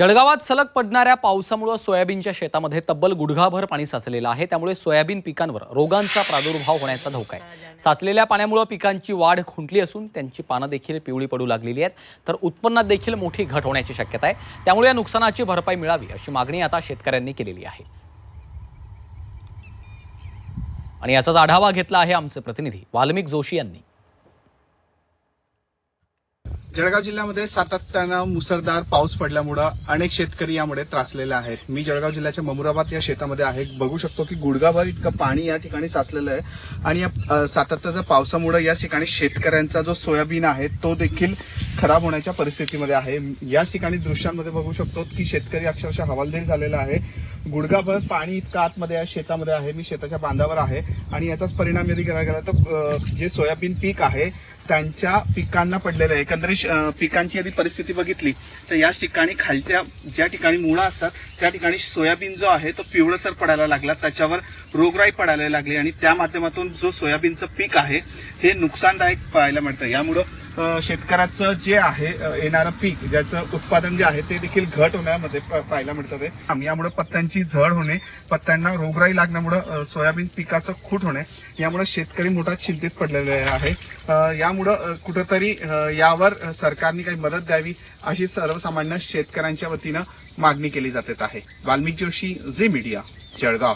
जळगावात सलग पडणाऱ्या पावसामुळे सोयाबीनच्या शेतामध्ये तब्बल गुडघाभर पाणी साचलेलं आहे. त्यामुळे सोयाबीन पिकांवर रोगांचा प्रादुर्भाव होण्याचा धोका आहे. साचलेल्या पाण्यामुळे पिकांची वाढ खुंटली असून त्यांची पानं देखील पिवळी पडू लागलेली आहेत. तर उत्पन्नात देखील मोठी घट होण्याची शक्यता आहे. त्यामुळे या नुकसानाची भरपाई मिळावी अशी मागणी आता शेतकऱ्यांनी केलेली आहे. आणि याचाच आढावा घेतला आहे आमचे प्रतिनिधी वाल्मिक जोशी यांनी. जळगाव जिल्ह्यामध्ये सातत्यानं मुसळधार पाऊस पडल्यामुळं अनेक शेतकरी यामुळे त्रासलेले आहेत. मी जळगाव जिल्ह्याच्या ममुराबाद या शेतामध्ये आहे. बघू शकतो की गुडगाभर इतकं पाणी या ठिकाणी साचलेलं आहे. आणि या सातत्याच्या पावसामुळे या ठिकाणी शेतकऱ्यांचा जो सोयाबीन आहे तो देखील खराब होण्याच्या परिस्थितीमध्ये आहे. याच ठिकाणी दृश्यांमध्ये बघू शकतो की शेतकरी अक्षरशः हवालदिल झालेला आहे. गुडगाभर पाणी इतकं आतमध्ये या शेतामध्ये आहे. मी शेताच्या बांधावर आहे. आणि याचाच परिणाम यदि करायला गेला तर जे सोयाबीन पीक आहे त्यांच्या पिकांना पडलेलं आहे. एकंदरीत पिकांची यदि परिस्थिती बघितली तर याच ठिकाणी खालच्या ज्या ठिकाणी मुळा असतात त्या ठिकाणी सोयाबीन जो आहे तो पिवळसर पडायला लागला. त्याच्यावर रोगराई पडायला लागली आणि त्या माध्यमातून जो सोयाबीनचं पीक आहे हे नुकसानदायक पाहायला मिळतं. यामुळं शेतकऱ्याचं जे आहे येणारं पीक ज्याचं उत्पादन जे आहे ते देखील घट होण्यामध्ये पाहायला मिळतं ते. यामुळे पत्त्यांची झड होणे पत्त्यांना रोगराई लागण्यामुळं सोयाबीन पिकाचं खूट होणे यामुळे शेतकरी मोठा चिंतित पडलेले आहे. यामुळं कुठंतरी यावर सरकारने काही मदत द्यावी अशी सर्वसामान्य शेतकऱ्यांच्या वतीनं मागणी केली जात आहे. Valmik Joshi Zee media Jalgaon.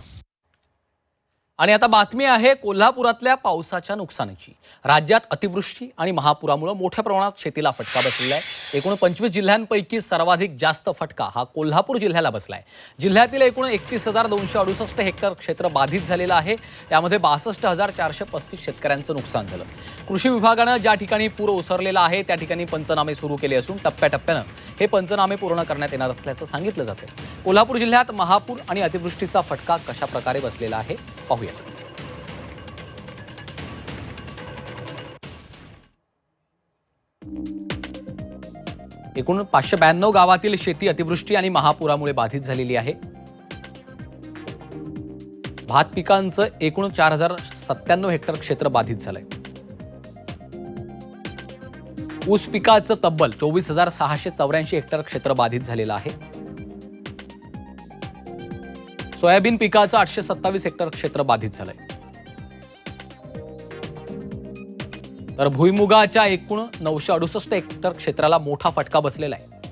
आणि आता बातमी आहे कोल्हापुरातल्या पावसाच्या नुकसानीची. राज्यात अतिवृष्टी आणि महापुरामुळे मोठ्या प्रमाणात शेतीला फटका बसलेला आहे. एकूण पंचवीस जिल्ह्यांपैकी सर्वाधिक जास्त फटका हा कोल्हापूर जिल्ह्याला बसला आहे जिल्ह्यातील एकूण एकतीस हजार दोनशे अडुसष्ट हेक्टर क्षेत्र बाधित झालेलं आहे. यामध्ये बासष्ट हजार चारशे पस्तीस शेतकऱ्यांचं नुकसान झालं. कृषी विभागानं ज्या ठिकाणी पूर ओसरलेला आहे त्या ठिकाणी पंचनामे सुरू केले असून टप्प्याटप्प्यानं हे पंचनामे पूर्ण करण्यात येणार असल्याचं सांगितलं जातं कोल्हापूर जिल्ह्यात महापूर आणि अतिवृष्टीचा फटका कशा प्रकारे बसलेला आहे पाहूया. एकूण पाचशे ब्याण्णव गावातील शेती अतिवृष्टी आणि महापुरामुळे बाधित झालेली आहे. भात पिकांचं एकूण चार हजार सत्त्याण्णव हेक्टर क्षेत्र बाधित झालंय. ऊस पिकाचं तब्बल चोवीस हजार सहाशे चौऱ्याऐंशी हेक्टर क्षेत्र बाधित झालेलं आहे. सोयाबीन पिकाचं आठशे सत्तावीस हेक्टर क्षेत्र बाधित झालंय. तर भुईमुगाच्या एकूण नऊशे अडुसष्ट हेक्टर क्षेत्राला मोठा फटका बसलेला आहे.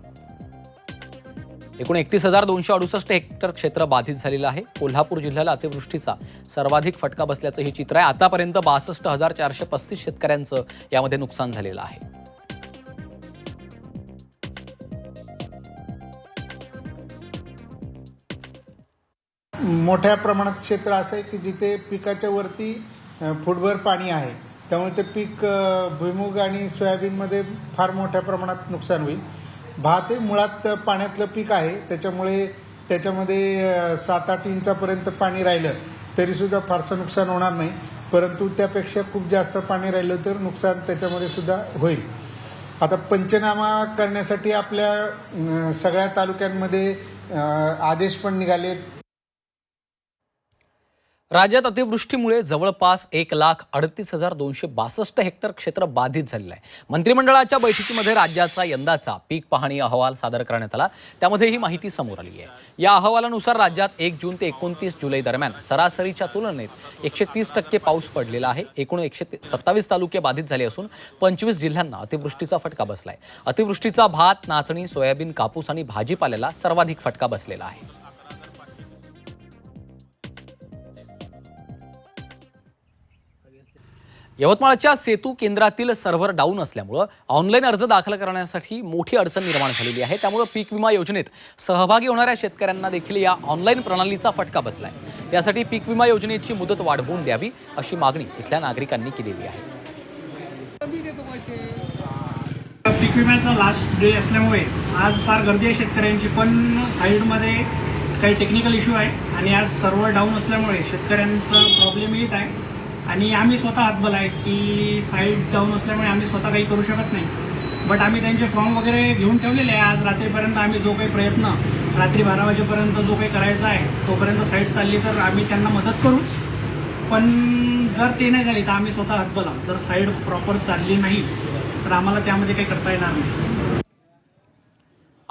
एकूण एकतीस हजार दोनशे अडुसष्ट हेक्टर क्षेत्र बाधित झालेलं आहे. कोल्हापूर जिल्ह्याला अतिवृष्टीचा सर्वाधिक फटका बसल्याचं हे चित्र आहे. आतापर्यंत बासष्ट हजार चारशे पस्तीस शेतकऱ्यांचं यामध्ये नुकसान झालेलं आहे. मोठ्या प्रमाणात क्षेत्र असं आहे की जिथे पिकाच्या वरती फुटभर पाणी आहे. त्यामुळे ते पीक भुईमुग आणि सोयाबीनमध्ये फार मोठ्या प्रमाणात नुकसान होईल. भात हे मुळात पाण्यातलं पीक आहे. त्याच्यामुळे त्याच्यामध्ये सात आठ इंचापर्यंत पाणी राहिलं तरीसुद्धा फारसं नुकसान होणार नाही. परंतु त्यापेक्षा खूप जास्त पाणी राहिलं तर नुकसान त्याच्यामध्ये सुद्धा होईल. आता पंचनामा करण्यासाठी आपल्या सगळ्या तालुक्यांमध्ये आदेश पण निघालेत. राज्यात अतिवृष्टीमुळे जवळपास एक लाख अडतीस हजार दोनशे बासष्ट हेक्टर क्षेत्र बाधित झालेलं आहे. मंत्रिमंडळाच्या बैठकीमध्ये राज्याचा यंदाचा पीक पाहणी अहवाल सादर करण्यात आला. त्यामध्ये ही माहिती समोर आली आहे. या अहवालानुसार राज्यात एक जून ते एकोणतीस जुलै दरम्यान सरासरीच्या तुलनेत एकशे तीस टक्के पाऊस पडलेला आहे. एकूण एकशे सत्तावीस तालुके बाधित झाले असून पंचवीस जिल्ह्यांना अतिवृष्टीचा फटका बसला आहे अतिवृष्टीचा भात नाचणी सोयाबीन कापूस आणि भाजीपाल्याला सर्वाधिक फटका बसलेला आहे. यवतमाळच्या सेतू केंद्रातील सर्व्हर डाऊन असल्यामुळं ऑनलाईन अर्ज दाखल करण्यासाठी मोठी अडचण निर्माण झालेली आहे. त्यामुळं पीक विमा योजनेत सहभागी होणाऱ्या शेतकऱ्यांना देखील या ऑनलाईन प्रणालीचा फटका बसलाय. यासाठी पीक विमा योजनेची मुदत वाढवून द्यावी अशी मागणी इथल्या नागरिकांनी केलेली आहे. पीक विम्याचा लास्ट डे असल्यामुळे आज फार गर्दी आहे शेतकऱ्यांची पण साईडमध्ये काही टेक्निकल इश्यू आहे आणि आज सर्व्हर डाऊन असल्यामुळे शेतकऱ्यांचा प्रॉब्लेम येत आहे. आणि आम्ही स्वतः हातबल आहे की साईड डाऊन असल्यामुळे आम्ही स्वतः काही करू शकत नाही. बट आम्ही त्यांचे फॉर्म वगैरे घेऊन ठेवलेले आहे. आज रात्रीपर्यंत आम्ही जो काही प्रयत्न रात्री बारा वाजेपर्यंत जो काही करायचा आहे तोपर्यंत साईड चालली तर आम्ही त्यांना मदत करूच. पण जर ते नाही झाली तर आम्ही स्वतः हातबल आहोत. जर साईड प्रॉपर चालली नाही तर आम्हाला त्यामध्ये काही करता येणार नाही.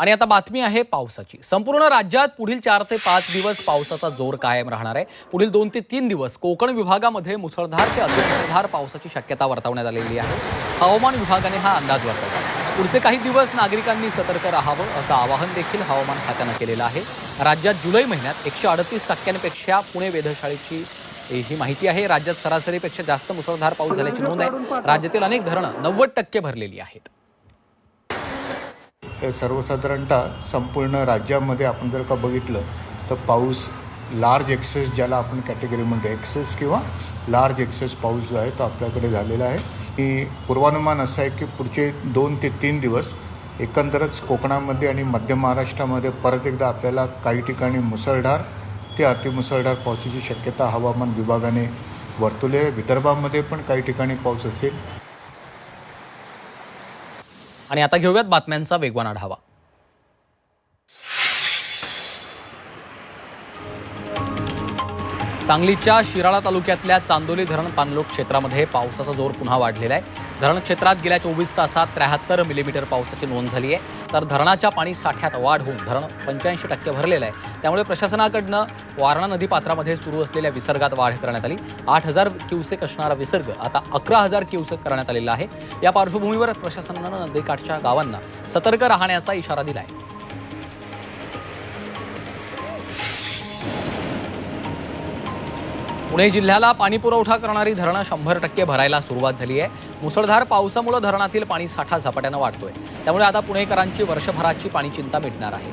आणि आता बातमी आहे पावसाची. संपूर्ण राज्यात पुढील चार ते पाच दिवस पावसाचा जोर कायम राहणार आहे. पुढील दोन ते तीन दिवस कोकण विभागामध्ये मुसळधार ते अतिमुसळधार पावसाची शक्यता वर्तवण्यात आलेली आहे. हवामान विभागाने हा अंदाज वर्तवला पुढचे काही दिवस नागरिकांनी सतर्क राहावं असं आवाहन देखील हवामान खात्यानं केलेलं आहे. राज्यात जुलै महिन्यात एकशे अडतीस टक्क्यांपेक्षा पुणे वेधशाळेची ही माहिती आहे. राज्यात सरासरीपेक्षा जास्त मुसळधार पाऊस झाल्याची नोंद आहे. राज्यातील अनेक धरणं नव्वद टक्के भरलेली आहेत. सर्वसाधारणतः संपूर्ण राज्यामध्ये आपण जर का बघितलं तर पाऊस लार्ज एक्सेस ज्याला आपण कॅटेगरी म्हणतो एक्सेस किंवा लार्ज एक्सेस पाऊस जो आहे तो आपल्याकडे झालेला आहे. की पूर्वानुमान असं आहे की पुढचे दोन ते तीन दिवस एकंदरच कोकणामध्ये आणि मध्य महाराष्ट्रामध्ये परत एकदा आपल्याला काही ठिकाणी मुसळधार ते अतिमुसळधार पावसाची शक्यता हवामान विभागाने वर्तवली आहे. विदर्भामध्ये पण काही ठिकाणी पाऊस असेल. आणि आता घेऊयात बातम्यांचा वेगवान आढावा. सांगलीच्या शिराळा तालुक्यातल्या चांदोली धरण पाणलोट क्षेत्रामध्ये पावसाचा जोर पुन्हा वाढलेला आहे. धरण क्षेत्रात गेल्या चोवीस तासात त्र्याहत्तर मिलीमीटर पावसाची नोंद झाली आहे. तर धरणाच्या पाणी साठ्यात वाढ होऊन धरण पंच्याऐंशी टक्के भरलेलं आहे. त्यामुळे प्रशासनाकडनं वारणा नदीपात्रामध्ये सुरू असलेल्या विसर्गात वाढ करण्यात आली. आठ हजार क्युसेक असणारा विसर्ग आता अकरा हजार क्युसेक करण्यात आलेला आहे. या पार्श्वभूमीवर प्रशासनानं नदीकाठच्या गावांना सतर्क राहण्याचा इशारा दिला आहे पुणे जिल्ह्याला पाणीपुरवठा करणारी धरणं शंभर टक्के भरायला सुरुवात झाली आहे. मुसळधार पावसामुळे धरणातील पाणी साठा झपाट्यानं वाढतोय. त्यामुळे आता पुणेकरांची वर्षभराची पाणी चिंता मिटणार आहे.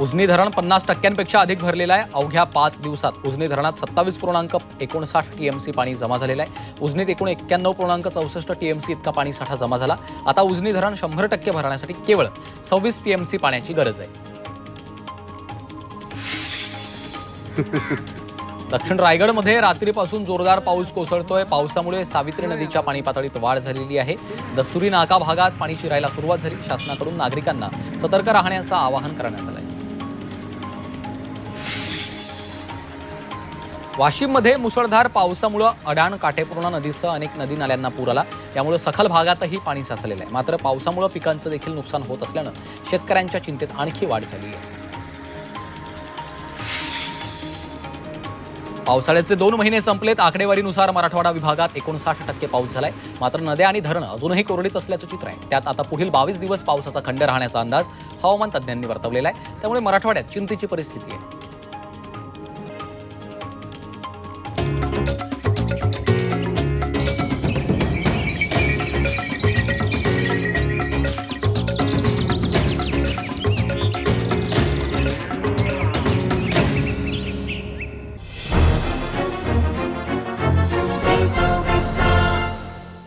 उजनी धरण पन्नास टक्क्यांपेक्षा अधिक भरलेलं आहे. अवघ्या पाच दिवसात उजनी धरणात सत्तावीस पूर्णांक एकोणसाठ टीएमसी पाणी जमा झालेलं आहे. उजनीत एकूण एक्क्याण्णव पूर्णांक चौसष्ट टीएमसी इतका पाणी साठा जमा झाला. आता उजनी धरण शंभर टक्के भरण्यासाठी केवळ सव्वीस टीएमसी पाण्याची गरज आहे. दक्षिण रायगडमध्ये रात्रीपासून जोरदार पाऊस कोसळतोय. पावसामुळे सावित्री नदीच्या पाणी पातळीत वाढ झालेली आहे. दस्तुरी नाका भागात पाणी शिरायला सुरुवात झाली. शासनाकडून नागरिकांना सतर्क राहण्याचं आवाहन करण्यात आलंय. वाशिममध्ये मुसळधार पावसामुळं अडाण काटेपूर्णा नदीसह अनेक नदी नाल्यांना पूर आला. यामुळे सखल भागातही पाणी साचलेलं आहे. मात्र पावसामुळे पिकांचं देखील नुकसान होत असल्यानं शेतकऱ्यांच्या चिंतेत आणखी वाढ झाली आहे. पावसाळ्याचे दोन महिने संपलेत. आकडेवारीनुसार मराठवाडा विभागात एकोणसाठ टक्के पाऊस झालाय. मात्र नद्या आणि धरणं अजूनही कोरडीच असल्याचं चित्र आहे. त्यात आता पुढील बावीस दिवस पावसाचा खंड राहण्याचा अंदाज हवामान तज्ज्ञांनी वर्तवलेला आहे. त्यामुळे मराठवाड्यात चिंतेची परिस्थिती आहे.